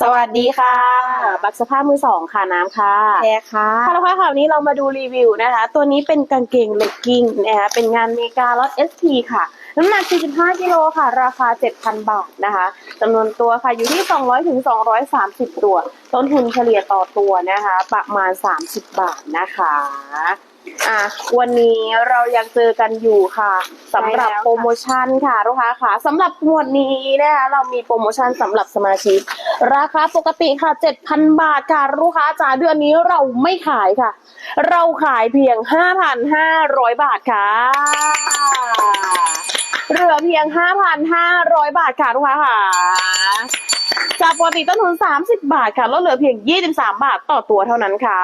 สวัสดีค่ะ บักสภาพมือสองค่ะน้ำค่ะแพ้ค่ะค่ะแล้วค่ะคราวนี้เรามาดูรีวิวนะคะ ตัวนี้เป็นกางเกงเลกกิ้งนะคะเป็นงานเมกาลอต SP ค่ะ น้ำหนัก 45กิโลค่ะ ราคา 7,000 บาทนะคะจำนวนตัวค่ะอยู่ที่ 200ถึง230 ตัว ต้นทุนเฉลี่ยต่อตัวนะคะ ประมาณ 30 บาทนะคะ อะวันนี้เรายังเจอกันอยู่ค่ะสำหรับใช่แล้วค่ะ โปรโมชั่นค่ะลูกค้าค่ะสำหรับหมวดนี้นะคะเรามีโปรโมชั่นสำหรับสมาชิก ราคาปกติค่ะ 7,000 บาทค่ะลูกค้าจ๋าเดือนนี้เราไม่ขายค่ะ เราขายเพียง 5,500 บาทค่ะ เหลือเพียง 5,500 บาทค่ะลูกค้าค่ะจากปกติต้นทุน 30 บาทค่ะลดเหลือเพียง 23 บาทต่อตัวเท่านั้นค่ะ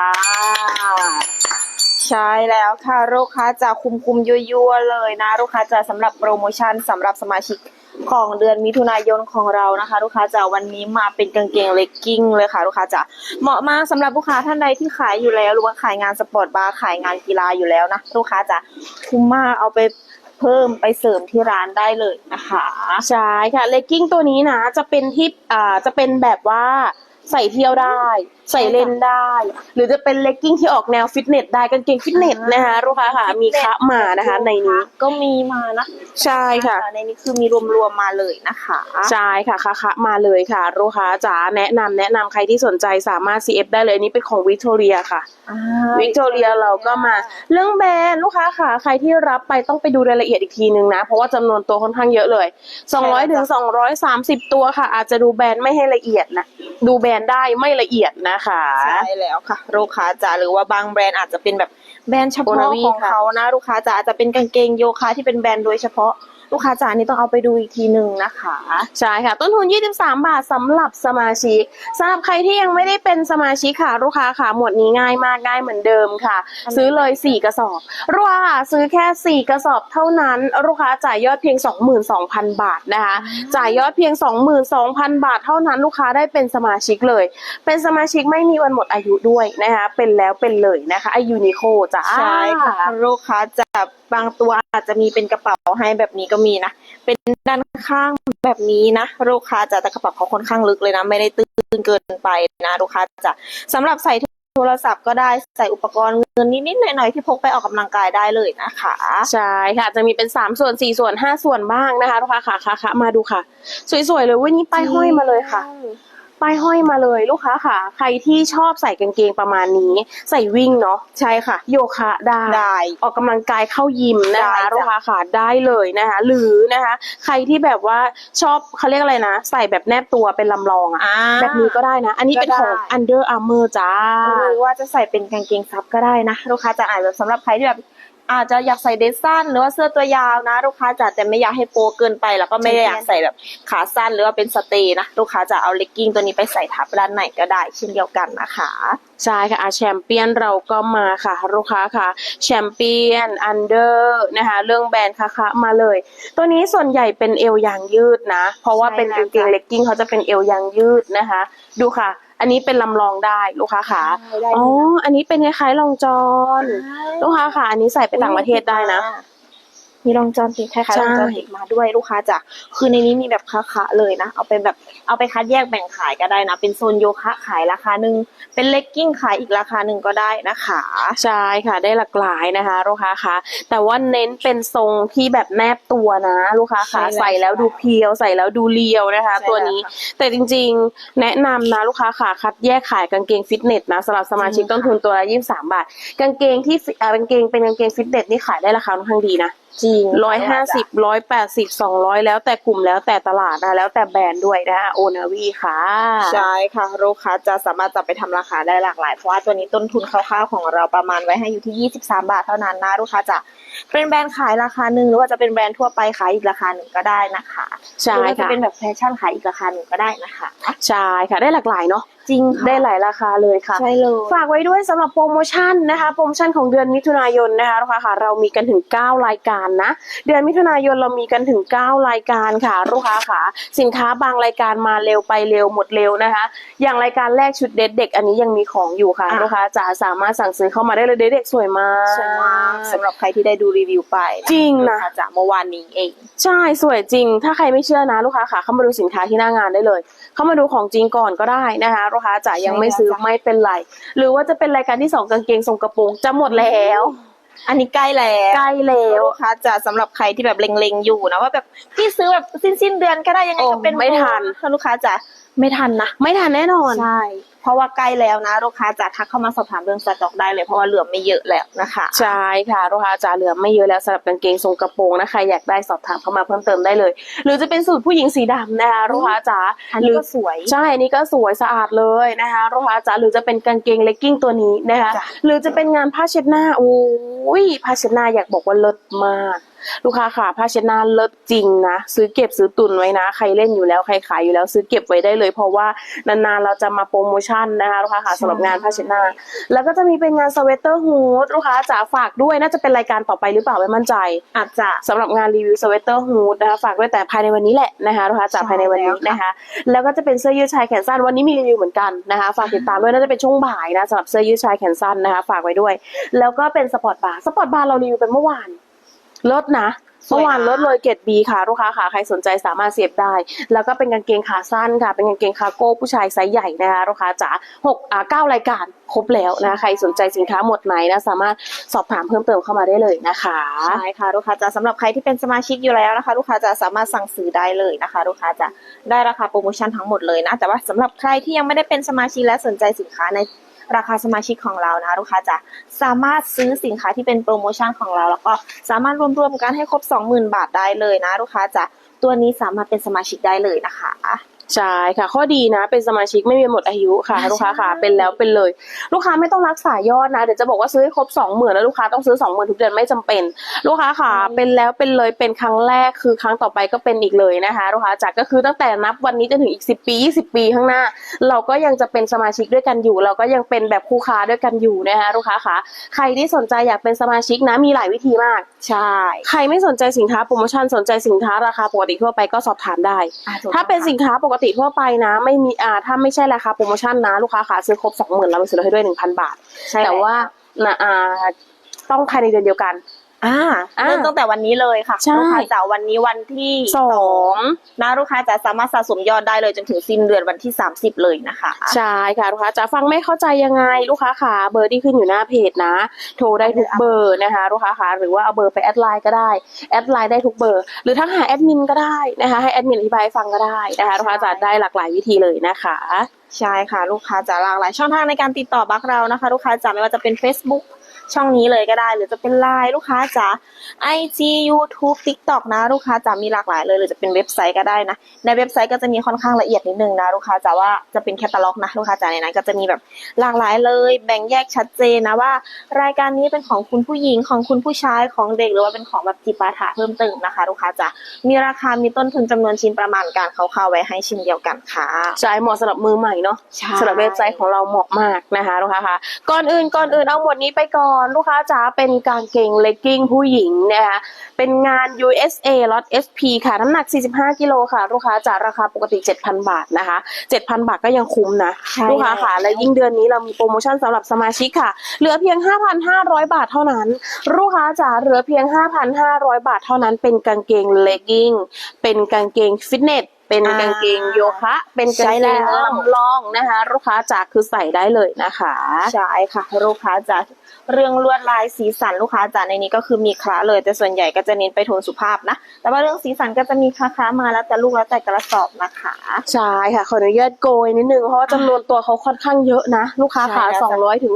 ใช่แล้วค่ะลูกค้าจะคุมคุมยั่วๆเลยนะ ลูกค้าจะสำหรับโปรโมชั่นสำหรับสมาชิกของเดือนมิถุนายนของเรานะคะ ลูกค้าจะวันนี้มาเป็นกางเกงเลกกิ้งเลยค่ะ ลูกค้าจะเหมาะมากสำหรับลูกค้าท่านใดที่ขายอยู่แล้ว หรือว่าขายงานสปอร์ตบาร์ขายงานกีฬาอยู่แล้วนะลูกค้าจะคุ้มมากเอาไปเพิ่มไปเสริมที่ร้านได้เลยนะคะใช่ค่ะเลกกิ้งตัวนี้นะจะเป็นที่อ่าจะเป็นแบบว่าใส่เที่ยวได้ใส่เล่นได้ หรือจะเป็นเลกกิ้งที่ออกแนวฟิตเนสได้กางเกงฟิตเนสนะคะลูกค้าค่ะมีคะมานะคะ ในนี้ก็มีมานะใช่ค่ะในนี้คือมีรวมๆมาเลยนะคะใช่ค่ะคะคะมาเลยค่ะลูกค้าจ๋าแนะนำแนะนำใครที่สนใจสามารถ CF ได้เลยนี่เป็นของวิกตอเรียค่ะวิกตอเรียเราก็มา เรื่องแบรนด์ลูกค้าค่ะ ใครที่รับไปต้องไปดูรายละเอียดอีกทีนึงนะ เพราะว่าจำนวนตัวค่อนข้างเยอะเลย 200ถึง230 ตัวค่ะ อาจจะดูแบรนด์ไม่ให้ละเอียดนะดูแบรนด์ได้ไม่ละเอียดนะคะ ใช่แล้วค่ะ ลูกค้าจ๋าหรือว่าบางแบรนด์อาจจะเป็นแบบแบรนด์เฉพาะโอนาวีของค่ะเขานะ ลูกค้าจ๋าอาจจะเป็นกางเกงโยคะที่เป็นแบรนด์โดยเฉพาะ ลูกค้าจ๋านี่ต้องเอาไปดูอีกทีหนึ่งนะคะ ใช่ค่ะ ต้นทุน 23 บาทสำหรับสมาชิกสำหรับใครที่ยังไม่ได้เป็นสมาชิกค่ะ ลูกค้าค่ะหมวดนี้ง่ายมากง่ายเหมือนเดิมค่ะ ซื้อเลย 4 กระสอบลูกค้าค่ะซื้อแค่ 4 กระสอบเท่านั้นลูกค้าจ่ายยอดเพียง 22,000 บาทนะคะ จ่ายยอดเพียง 22,000 บาทเท่านั้นลูกค้าได้เป็นสมาชิกเลย เป็นสมาชิกไม่มีวันหมดอายุด้วยนะคะ เป็นแล้วเป็นเลยนะคะไอยูนิโคจ้าใช่ค่ะลูกค้าจะบางตัวอาจจะมีเป็นกระเป๋าให้แบบนี้ก็มีนะ เป็นด้านข้างแบบนี้นะลูกค้าจะตะกระเป๋าเขาค่อนข้างลึกเลยนะ ไม่ได้ตื้นเกินไปนะลูกค้าจะสำหรับใส่โทรศัพท์ก็ได้ใส่อุปกรณ์เงินนิดๆหน่อยๆที่พกไปออกกำลังกายได้เลยนะคะใช่ค่ะจะมีเป็น 3 ส่วน 4 ส่วน 5 ส่วนบ้างนะคะลูกค้าค่ะค่ะมาดูค่ะ สวยๆเลยวันนี้ป้ายห้อยมาเลยค่ะ ป้ายห้อยมาเลยลูกค้าค่ะ ใครที่ชอบใส่กางเกงประมาณนี้ ใส่วิ่งเนาะใช่ค่ะ โยคะได้ได้ ออกกำลังกายเข้ายิมนะได้คะจ้ะลูกค้าค่ะได้เลยนะคะหรือนะคะ ใครที่แบบว่าชอบเขาเรียกอะไรนะ ใส่แบบแนบตัวเป็นลำลองอะอ่าแบบนี้ก็ได้นะ อันนี้เป็นของก็ได้ Under Armour จ้าหรือว่าจะใส่เป็นกางเกงซับก็ได้นะลูกค้าจะอ่านแบบสำหรับใครที่แบบ อาจจะอยากใส่เดรสสั้น หรือว่าเสื้อตัวยาวนะ ลูกค้าจะแต่ไม่อยากให้โปเกินไป แล้วก็ไม่ได้อยากใส่แบบขาสั้นหรือว่าเป็นสเตย์นะลูกค้าจะเอาเลกกิ้งตัวนี้ไปใส่ทับด้านไหนก็ได้เช่นเดียวกันนะคะใช่ค่ะแชมเปี้ยนเราก็มาค่ะ ลูกค้าค่ะแชมเปี้ยนอันเดอร์นะคะเรื่องแบรนด์ค่ะค่ะมาเลย ตัวนี้ส่วนใหญ่เป็นเอวยางยืดนะ เพราะว่าใช่เป็นแล้วกางเกงจ้ะเลกกิ้งเขาจะเป็นเอวยางยืดนะคะ ดูค่ะ อันนี้เป็นลำลองได้ลูกค้าค่ะได้ อ๋อ อันนี้เป็นคล้ายๆรองจอน ลูกค้าค่ะอันนี้ใส่ไปต่างประเทศได้นะ มีรองจอนติดคล้ายใช่ๆรองจอนติดมาด้วยลูกค้าจะคือในนี้มีแบบคะๆเลยนะ เอาเป็นแบบเอาไปคัดแยกแบ่งขายก็ได้นะ เป็นโซนโยคะขายราคาหนึ่งเป็นเลกกิ้งขายอีกราคาหนึ่งก็ได้นะคะใช่ค่ะได้หลากหลายนะคะลูกค้าค่ะแต่ว่าเน้นเป็นทรงที่แบบแนบตัวนะ ลูกค้าค่ะใช่แล้วใส่แล้วดูเพียว ใส่แล้วดูเรียวนะคะใช่ตัวนี้แล้วค่ะแต่จริง ๆ แนะนำนะลูกค้าค่ะคัดแยกขายกางเกงฟิตเนสนะสำหรับสมาชิกอืมต้นทุนตัวละยี่สิบสามบาท กางเกงที่ฟิเอ่อกางเกงเป็นกางเกงฟิตเนสนี่ขายได้ราคาค่อนข้างดีนะ จริงร้อยห้าสิบร้อยแปดสิบสองร้อยแล้วแต่กลุ่มแล้วแต่ตลาดนะแล้วแต่แบรนด์ด้วยนะคะโอนาวีค่ะ ใช่ค่ะลูกค้าจะสามารถจับไปทำราคาได้หลากหลาย เพราะว่าตัวนี้ต้นทุนคร่าวๆของเราประมาณไว้ให้อยู่ที่23บาทเท่านั้นนะลูกค้าจะเป็นแบรนด์ขายราคาหนึ่งหรือว่าจะเป็นแบรนด์ทั่วไปขายอีกราคาหนึ่งก็ได้นะคะใช่หรือว่าจะค่ะเป็นแบบแฟชั่นขายอีกราคาหนึ่งก็ได้นะคะ ใช่ค่ะ ได้หลากหลายเนาะ จริงค่ะ ได้หลายราคาเลยค่ะ ใช่เลย ฝากไว้ด้วยสำหรับโปรโมชั่นนะคะ โปรโมชั่นของเดือนมิถุนายนนะคะลูกค้าค่ะ เรามีกันถึง 9 รายการนะ เดือนมิถุนายนเรามีกันถึง 9 รายการค่ะ ลูกค้าค่ะ สินค้าบางรายการมาเร็วไปเร็วหมดเร็วนะคะ อย่างรายการแรกชุดเด็ดเด็กอันนี้ยังมีของอยู่ค่ะอะ ลูกค้าจ๋าสามารถสั่งซื้อเข้ามาได้เลยเด็ดเด็กสวยมากสวยมากสำหรับใครที่ได้ดูรีวิวไปนะจริงนะลูกค้าจากเมื่อวานนี้เอง ใช่สวยจริง ถ้าใครไม่เชื่อนะลูกค้าค่ะเข้ามาดูสินค้าที่หน้างานได้เลย เข้ามาดูของจริงก่อนก็ได้นะคะลูกค้าจ๋ายังไม่ซื้อใช่แล้วจ้ะไม่เป็นไร หรือว่าจะเป็นรายการที่สองกางเกงทรงกระโปรงจะหมดแล้ว อันนี้ใกล้แล้วใกล้แล้วลูกค้าจะสำหรับใครที่แบบเล็งๆอยู่นะว่าแบบพี่ซื้อแบบสิ้นสิ้นๆเดือนก็ได้ยังไงโอ้ก็เป็นไม่ทันถ้าลูกค้าจะ ไม่ทันนะ ไม่ทันแน่นอน ใช่ เพราะว่าใกล้แล้วนะ ลูกค้าจะทักเข้ามาสอบถามเรื่องสต็อกได้เลยเพราะว่าเหลือไม่เยอะแล้วนะคะ ใช่ค่ะ ลูกค้าจ๋าเหลือไม่เยอะแล้วสำหรับกางเกงทรงกระโปรงนะใครอยากได้สอบถามเข้ามาเพิ่มเติมได้เลย หรือจะเป็นสูตรผู้หญิงสีดำนะคะลูกค้าจ๋าอันหนี้รือก็สวย ใช่อันนี้ก็สวยสะอาดเลยนะคะลูกค้าจ๋าหรือจะเป็นกางเกงเลกกิ้งตัวนี้นะคะจ้ะหรือจะเป็นงานผ้าเช็ดหน้าโอ้ยผ้าเช็ดหน้าอยากบอกว่าเลิศมาก ลูกค้าค่ะผ้าเช็ดหน้าเลิศจริงนะซื้อเก็บซื้อตุนไว้นะ ใครเล่นอยู่แล้วใครขายอยู่แล้วซื้อเก็บไว้ได้เลย เพราะว่านานๆเราจะมาโปรโมชั่นนะคะลูกค้าค่ะสำหรับงานผ้าเช็ดหน้า แล้วก็จะมีเป็นงานสเวตเตอร์ฮูดลูกค้าจ๋าฝากด้วยน่าจะเป็นรายการต่อไปหรือเปล่าไม่มั่นใจ อาจจะสำหรับงานรีวิวสเวตเตอร์ฮูดนะคะฝากด้วยแต่ภายในวันนี้แหละนะคะลูกค้าจ๋าใช่ภายในวันนี้แล้วค่ะนะคะ แล้วก็จะเป็นเสื้อยืดชายแขนสั้นวันนี้มีรีวิวเหมือนกันนะคะฝากติดตามด้วยน่าจะเป็นช่วงบ่ายนะสำหรับเสื้อยืดชายแขนสั้นนะคะฝากไว้ด้วย แล้วก็เป็นสปอร์ตบาร์สปอร์ตบาร์เรารีวิวไปเมื่อวาน ลดนะสวยนะเมื่อวานลดเลยเกรดบีค่ะ ลูกค้าค่ะ ใครสนใจสามารถเสียบได้ แล้วก็เป็นกางเกงขาสั้นค่ะ เป็นกางเกงคาร์โก้ผู้ชายไซส์ใหญ่นะคะลูกค้าจ๋าหกอ่าเก้ารายการครบแล้วนะคะใครสนใจสินค้าหมดไหนนะสามารถสอบถามเพิ่มเติมเข้ามาได้เลยนะคะใช่ค่ะลูกค้าจะสำหรับใครที่เป็นสมาชิกอยู่แล้วนะคะ ลูกค้าจะสามารถสั่งซื้อได้เลยนะคะ ลูกค้าจะได้ราคาโปรโมชั่นทั้งหมดเลยนะแต่ว่าสำหรับใครที่ยังไม่ได้เป็นสมาชิกและสนใจสินค้าใน ราคาสมาชิกของเรานะลูกค้าจะสามารถซื้อสินค้าที่เป็นโปรโมชั่นของเรา แล้วก็สามารถรวมๆกันให้ครบ 20,000 บาทได้เลยนะ ลูกค้าจะตัวนี้สามารถเป็นสมาชิกได้เลยนะคะ ใช่ค่ะ ข้อดีนะ เป็นสมาชิกไม่มีหมดอายุค่ะใช่ลูกค้าค่ะเป็นแล้วเป็นเลย ลูกค้าไม่ต้องรักษายอดนะเดี๋ยวจะบอกว่าซื้อให้ครบสองหมื่นแล้วลูกค้าต้องซื้อสองหมื่นทุกเดือนไม่จำเป็น ลูกค้าค่ะเป็นแล้วเป็นเลยเป็นครั้งแรกคือครั้งต่อไปก็เป็นอีกเลยนะคะ ลูกค้าจากก็คือตั้งแต่นับวันนี้จนถึงอีกสิบปียี่สิบปีข้างหน้า เราก็ยังจะเป็นสมาชิกด้วยกันอยู่ เราก็ยังเป็นแบบคู่ค้าด้วยกันอยู่นะคะลูกค้าค่ะใครที่สนใจอยากเป็นสมาชิกนะมีหลายวิธีมากใช่ใครไม่สนใจสินค้าโปรโมชั่นสนใจสินค้าราคาปกติทั่วไปก็สอบถามได้อะถูกถ้าเป็นค่ะสินค้าปกติทั่วไปนะ ไม่มีอ่าถ้าไม่ใช่ราคาโปรโมชั่นนะลูกค้าขาซื้อครบสองหมื่นเราไปซื้อให้ด้วยหนึ่งพันบาทใช่แต่ว่านะอ่าต้องภายในเดือนเดียวกัน อ่าอ่าเริ่มตั้งแต่วันนี้เลยค่ะใช่ ลูกค้าจะวันนี้วันที่สองนะลูกค้าจะสามารถสะสมยอดได้เลยจนถึงสิ้นเดือนวันที่ 30 เลยนะคะ ใช่ค่ะลูกค้าจะฟังไม่เข้าใจยังไงลูกค้าขาเบอร์ที่ขึ้นอยู่หน้าเพจนะ โทรได้ทุกเบอร์นะคะลูกค้าขาหรือว่าเอาเบอร์ไปแอดไลน์ก็ได้แอดไลน์ได้ทุกเบอร์ หรือทักหาแอดมินก็ได้นะคะให้แอดมินอธิบายให้ฟังก็ได้นะคะลูกค้าจะได้หลากหลายวิธีเลยนะคะ ใช่ค่ะ ลูกค้าจะหลากหลายช่องทางในการติดต่อบักเรานะคะ ลูกค้าจะไม่ว่าจะเป็น Facebook ช่องนี้เลยก็ได้ หรือจะเป็น Line ลูกค้าจะ IG YouTube TikTok นะ ลูกค้าจะมีหลากหลายเลย หรือจะเป็นเว็บไซต์ก็ได้นะ ในเว็บไซต์ก็จะมีค่อนข้างละเอียดนิดนึงนะลูกค้าจะว่าจะเป็นแคตตาล็อกนะลูกค้าจะในนั้นก็จะมีแบบหลากหลายเลย แบ่งแยกชัดเจนนะว่า รายการนี้เป็นของคุณผู้หญิงของคุณผู้ชายของเด็กหรือว่าเป็นของแบบจิปาถะเพิ่มเติมนะคะ ลูกค้าจะมีราคามีต้นทุนจำนวนชิ้นประมาณการคร่าวๆไว้ให้ชิ้นเดียวกันค่ะใช่เหมาะสำหรับมือใหม่เนาะสำหรับเว็บไซต์ของเราเหมาะมากนะคะลูกค้าค่ะก่อนอื่นก่อนอื่นเอาหมดนี้ไปก่อนลูกค้าจ๋าเป็นกางเกงเลกกิ้งผู้หญิงนะคะเป็นงาน USA ล็อต SP ค่ะ น้ำหนัก 45 กิโลค่ะ ลูกค้าจ๋าราคาปกติ 7,000 บาทนะคะ 7,000 บาทก็ยังคุ้มนะใช่ลูกค้าค่ะ และยิ่งเดือนนี้เรามีโปรโมชั่นสำหรับสมาชิกค่ะ เหลือเพียง 5,500 บาทเท่านั้น ลูกค้าจ๋าเหลือเพียง 5,500 บาทเท่านั้น เป็นกางเกงเลกกิ้งเป็นกางเกงฟิตเนส เป็นกางเกงโยคะ เป็นกางเกงลำลองนะคะ ลูกค้าจ๋าคือใส่ได้เลยนะคะใช่ค่ะ ลูกค้าจะเรื่องลวดลายสีสันลูกค้าจะในนี้ก็คือมีคละเลยแต่ส่วนใหญ่ก็จะเน้นไปโทนสุภาพนะแต่ว่าเรื่องสีสันก็จะมีคละๆมาแล้วแต่ลูกแล้วแต่กระสอบนะคะใช่ค่ะขออนุญาตโกยนิดนึงเพราะว่าจำนวนตัวเขาค่อนข้างเยอะนะ ลูกค้าขาใช่แล้วจ้ะ200ถึง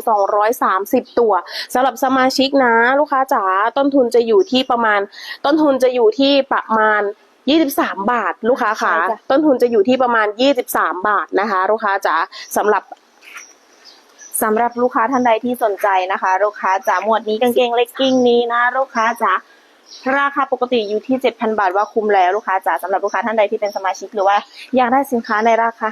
230 ตัวสำหรับสมาชิกนะ ลูกค้าจ๋าต้นทุนจะอยู่ที่ประมาณ ต้นทุนจะอยู่ที่ประมาณ 23 บาทลูกค้าขาต้นทุนจะอยู่ที่ประมาณ 23 บาทนะคะ ลูกค้าจ๋าสำหรับสำหรับลูกค้าท่านใดที่สนใจนะคะ ลูกค้าจะหมวดนี้กางเกงเลกกิ้งนี้นะ ลูกค้าจะ ราคาปกติอยู่ที่ 7,000 บาทว่าคุ้มแล้วลูกค้าจ๋าสำหรับลูกค้าท่านใดที่เป็นสมาชิกหรือว่าอยากได้สินค้าในราคา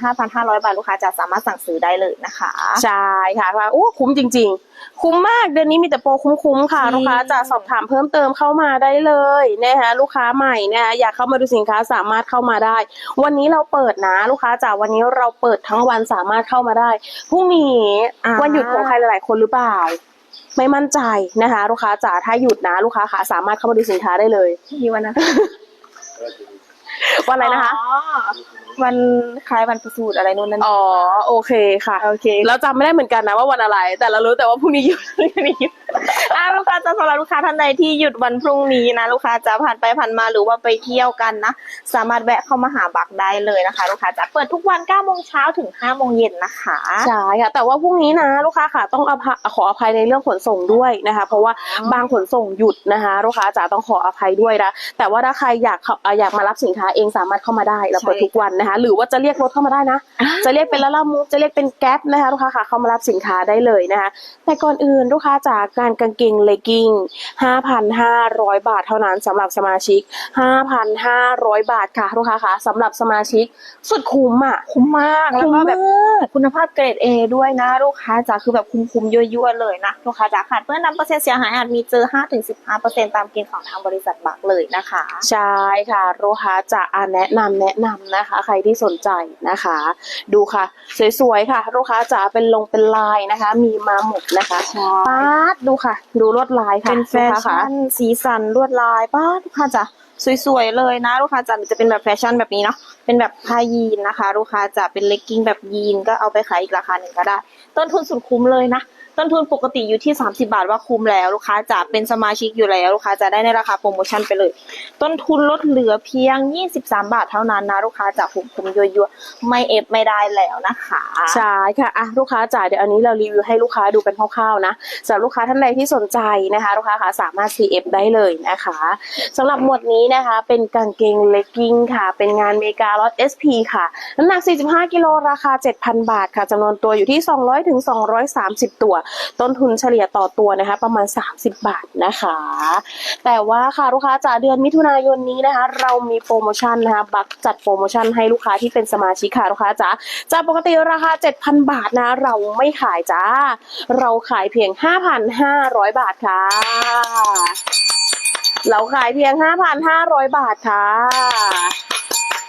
5,500 บาทลูกค้าจะสามารถสั่งซื้อได้เลยนะคะ ใช่ค่ะว่าโอ้คุ้มจริง ๆ คุ้มมากเดือนนี้มีแต่โปรคุ้มๆค่ะจริงลูกค้าจะสอบถามเพิ่มเติมเข้ามาได้เลยนะคะลูกค้าใหม่นะคะอยากเข้ามาดูสินค้าสามารถเข้ามาได้ วันนี้เราเปิดนะลูกค้าจ๋าวันนี้เราเปิดทั้งวันสามารถเข้ามาได้พรุ่งนี้อ่าวันหยุดของใครหลายๆคนหรือเปล่า ไม่มั่นใจนะคะ ลูกค้าจ๋าถ้าหยุดนะ ลูกค้าขาสามารถเข้ามาดูสินค้าได้เลยที่วันนั้นวันอะไรนะคะ อ๋อ วันคล้ายวันประสูติอะไรนู่นนั่นอ๋อโอเคค่ะโอเคเราจำไม่ได้เหมือนกันนะว่าวันอะไร แต่เรารู้แต่ว่าพรุ่งนี้หยุดพรุ่งนี้หยุดอ่าลูกค้าจะสำหรับลูกค้าท่านใดที่หยุดวันพรุ่งนี้นะ ลูกค้าจะผ่านไปผ่านมาหรือว่าไปเที่ยวกันนะ สามารถแวะเข้ามาหาบักได้เลยนะคะ ลูกค้าจะเปิดทุกวัน9โมงเช้าถึง5โมงเย็นนะคะใช่ค่ะแต่ว่าพรุ่งนี้นะ ลูกค้าค่ะต้องอภัยขออภัยในเรื่องขนส่งด้วยนะคะ เพราะว่าบางขนส่งหยุดนะคะ ลูกค้าจ๋าต้องขออภัยด้วยนะแต่ว่าถ้าใครอยากเข้าเอ่ออยากมารับสินค้าเองสามารถเข้ามาได้เราเปิดใช่ทุกวันนะคะหรือว่าจะเรียกรถเข้ามาได้นะ จะเรียกเป็นละละมูฟจะเรียกเป็นแก๊ปนะคะลูกค้าค่ะเข้ามารับสินค้าได้เลยนะคะ แต่ก่อนอื่นลูกค้าจากการกางเกงเลกกิ้ง5,500 บาทเท่านั้นสำหรับสมาชิก 5,500 บาทค่ะลูกค้าค่ะสำหรับสมาชิกสุดคุ้มอะคุ้มมากแล้วคุ้มก็มาแบบกคุณภาพเกรด A ด้วยนะลูกค้าจ๋าคือแบบคุ้มๆยั่วๆเลยนะลูกค้าจ๋าขาดเพื่อนนำเปอร์เซ็นต์เสียหายอาจมีเจอ 5-15%ตามเกณฑ์ของทางบริษัทบักเลยนะคะ ใช่ค่ะลูกค้าจะอ่าแนะนำแนะนำนะคะ ใครที่สนใจนะคะ ดูค่ะ สวยๆค่ะ ลูกค้าจะเป็นลงเป็นลายนะคะ มีมาหมดนะคะใช่ป๊าดดูค่ะ ดูลวดลายค่ะเป็นแฟลูกค้าชั่ค่ะนสีสันลวดลายป้าลูกค้าจ๋าสวยๆเลยนะ ลูกค้าจ๋าจะเป็นแบบแฟชั่นแบบนี้เนาะเป็นแบบผ้ายีนนะคะ ลูกค้าจะเป็นเลกกิ้งแบบยีนก็เอาไปขายอีกราคาหนึ่งก็ได้ ต้นทุนสุดคุ้มเลยนะ ต้นทุนปกติอยู่ที่ 30 บาทว่าคุ้มแล้วลูกค้าจะเป็นสมาชิกอยู่แล้วลูกค้าจะได้ในราคาโปรโมชั่นไปเลย ต้นทุนลดเหลือเพียง 23 บาทเท่านั้นนะลูกค้าจะคุ้มคุ้มๆยั่วๆไม่เอฟไม่ได้แล้วนะคะใช่ค่ะอะลูกค้าจ่ายเดี๋ยวอันนี้เรารีวิวให้ลูกค้าดูกันคร่าวๆนะสำหรับลูกค้าท่านใดที่สนใจนะคะลูกค้าค่ะสามารถ CF ได้เลยนะคะสำหรับหมวดนี้นะคะ เป็นกางเกงเลกกิ้งค่ะ เป็นงานเมกาลอต SP ค่ะน้ำหนัก 45 กิโลราคา 7,000 บาทค่ะจำนวนตัวอยู่ที่ 200ถึง230 ตัวต้นทุนเฉลี่ยต่อตัวนะคะ ประมาณ 30 บาทนะคะ แต่ว่าค่ะลูกค้าจากเดือนมิถุนายนนี้นะคะ เรามีโปรโมชั่นนะคะบักจัดโปรโมชั่นให้ลูกค้าที่เป็นสมาชิกค่ะลูกค้าจ๋าจากปกติราคา 7,000 บาทนะ เราไม่ขายจ้า เราขายเพียง 5,500 บาทค่ะ เราขายเพียง 5,500 บาทค่ะ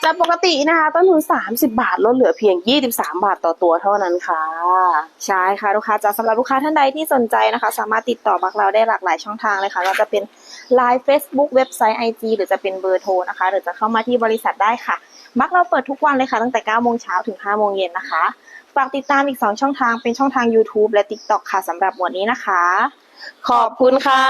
จากปกตินะคะต้นทุน 30 บาทลดเหลือเพียง 23 บาทต่อตัวเท่านั้นค่ะ ใช่ค่ะลูกค้าจ๋าสำหรับลูกค้าท่านใดที่สนใจนะคะ สามารถติดต่อบักเราได้หลากหลายช่องทางเลยค่ะเราจะเป็น Line Facebook เว็บไซต์ IG หรือจะเป็นเบอร์โทรนะคะ หรือจะเข้ามาที่บริษัทได้ค่ะ บักเราเปิดทุกวันเลยค่ะ ตั้งแต่ 9 โมงเช้าถึง 5 โมงเย็นนะคะ ฝากติดตามอีก 2 ช่องทางเป็นช่องทาง YouTube และ TikTok ค่ะสำหรับหมวดนี้นะคะ ขอบคุณค่ะ